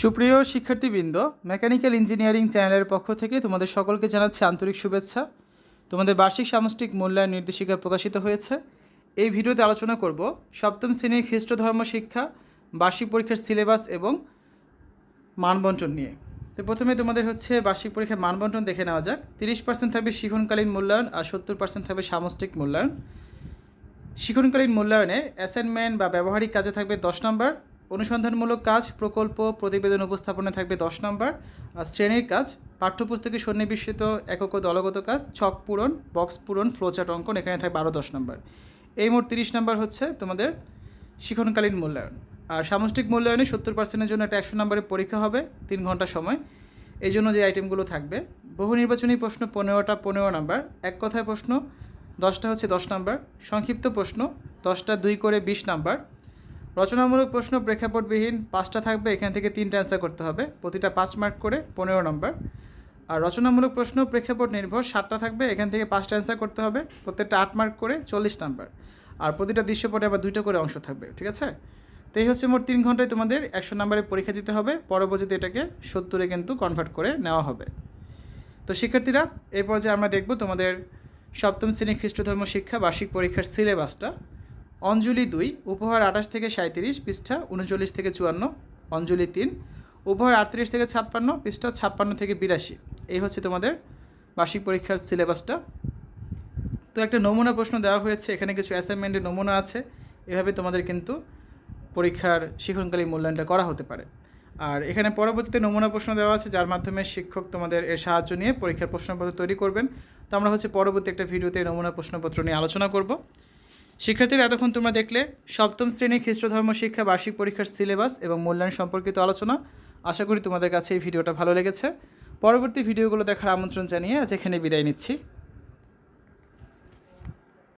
সুপ্রিয় শিক্ষার্থীবৃন্দ, mechanical engineering চ্যানেলের পক্ষ থেকে তোমাদের সকলকে জানাচ্ছি আন্তরিক শুভেচ্ছা। তোমাদের বার্ষিক সামষ্টিক মূল্যায়ন নির্দেশিকা প্রকাশিত হয়েছে। এই ভিডিওতে আলোচনা করব সপ্তম শ্রেণির খ্রিস্ট ধর্ম শিক্ষা, বার্ষিক পরীক্ষার সিলেবাস এবং মানবন্টন নিয়ে। তো প্রথমে তোমাদের হচ্ছে বার্ষিক পরীক্ষার মানবন্টন দেখে নেওয়া যাক। তিরিশ পার্সেন্ট থাকবে শিখনকালীন মূল্যায়ন আর সত্তর পার্সেন্ট থাকবে সামষ্টিক মূল্যায়ন। শিখনকালীন মূল্যায়নে অ্যাসাইনমেন্ট বা ব্যবহারিক কাজে থাকবে দশ নম্বর। অনুসন্ধানমূলক কাজ, প্রকল্প, প্রতিবেদন উপস্থাপনে থাকবে দশ নম্বর। আর শ্রেণির কাজ, পাঠ্যপুস্তকে সন্নিবেশিত একক দলগত কাজ, ছক পূরণ, বক্স পূরণ ফ্লোচার্ট অঙ্কন, এখানে থাকবে আরও দশ নম্বর। এই মোট তিরিশ নম্বর হচ্ছে তোমাদের শিক্ষণকালীন মূল্যায়ন। আর সামষ্টিক মূল্যায়নে সত্তর পার্সেন্টের জন্য একটা একশো নম্বরের পরীক্ষা হবে, তিন ঘণ্টা সময়। এই জন্য যে আইটেমগুলো থাকবে, বহু নির্বাচনী প্রশ্ন পনেরোটা পনেরো নাম্বার, এক কথায় প্রশ্ন দশটা হচ্ছে দশ নাম্বার, সংক্ষিপ্ত প্রশ্ন দশটা দুই করে বিশ নাম্বার রচনামূলক প্রশ্ন প্রেক্ষাপটবিহীন পাঁচটা থাকবে, এখান থেকে তিনটা অ্যান্সার করতে হবে। প্রতিটা পাঁচ মার্ক করে পনেরো নম্বর আর রচনামূলক প্রশ্ন প্রেক্ষাপট নির্ভর, সাতটা থাকবে, এখান থেকে পাঁচটা অ্যান্সার করতে হবে। প্রত্যেকটা আট মার্ক করে চল্লিশ নাম্বার আর প্রতিটা দৃশ্যপটে আবার দুইটা করে অংশ থাকবে, ঠিক আছে? তো এই হচ্ছে মোট তিন ঘন্টায় তোমাদের একশো নাম্বারের পরীক্ষা দিতে হবে। পরবর্তীতে এটাকে সত্তরে কিন্তু কনভার্ট করে নেওয়া হবে। তো শিক্ষার্থীরা এই পর্যায়ে আমরা দেখব তোমাদের সপ্তম শ্রেণি খ্রিস্টধর্ম শিক্ষা, বার্ষিক পরীক্ষার সিলেবাসটা অঞ্জলি দুই, উপহার আঠাশ থেকে সাঁত্রিশ পৃষ্ঠা উনচল্লিশ থেকে চুয়ান্ন। অঞ্জলি তিন, উপহার আটত্রিশ থেকে ছাপ্পান্ন, পৃষ্ঠা ছাপ্পান্ন থেকে বিরাশি। এই হচ্ছে তোমাদের বার্ষিক পরীক্ষার সিলেবাসটা। তো একটা নমুনা প্রশ্ন দেওয়া হয়েছে, এখানে কিছু অ্যাসাইনমেন্টের নমুনা আছে। এভাবে তোমাদের কিন্তু পরীক্ষার শিক্ষণকালীন মূল্যায়নটা করা হতে পারে। আর এখানে পরবর্তীতে নমুনা প্রশ্ন দেওয়া আছে, যার মাধ্যমে শিক্ষক তোমাদের এর সাহায্য নিয়ে পরীক্ষার প্রশ্নপত্র তৈরি করবেন। তো আমরা হচ্ছে পরবর্তী একটা ভিডিওতে নমুনা প্রশ্নপত্র নিয়ে আলোচনা করব। শিক্ষার্থীরা, এতক্ষণ তোমরা দেখলে সপ্তম শ্রেণির খ্রিস্ট ধর্ম শিক্ষা, বার্ষিক পরীক্ষার সিলেবাস এবং মূল্যায়ন সম্পর্কিত আলোচনা। আশা করি তোমাদের কাছে এই ভিডিওটা ভালো লেগেছে। পরবর্তী ভিডিওগুলো দেখার আমন্ত্রণ জানিয়ে আজ এখানে বিদায় নিচ্ছি।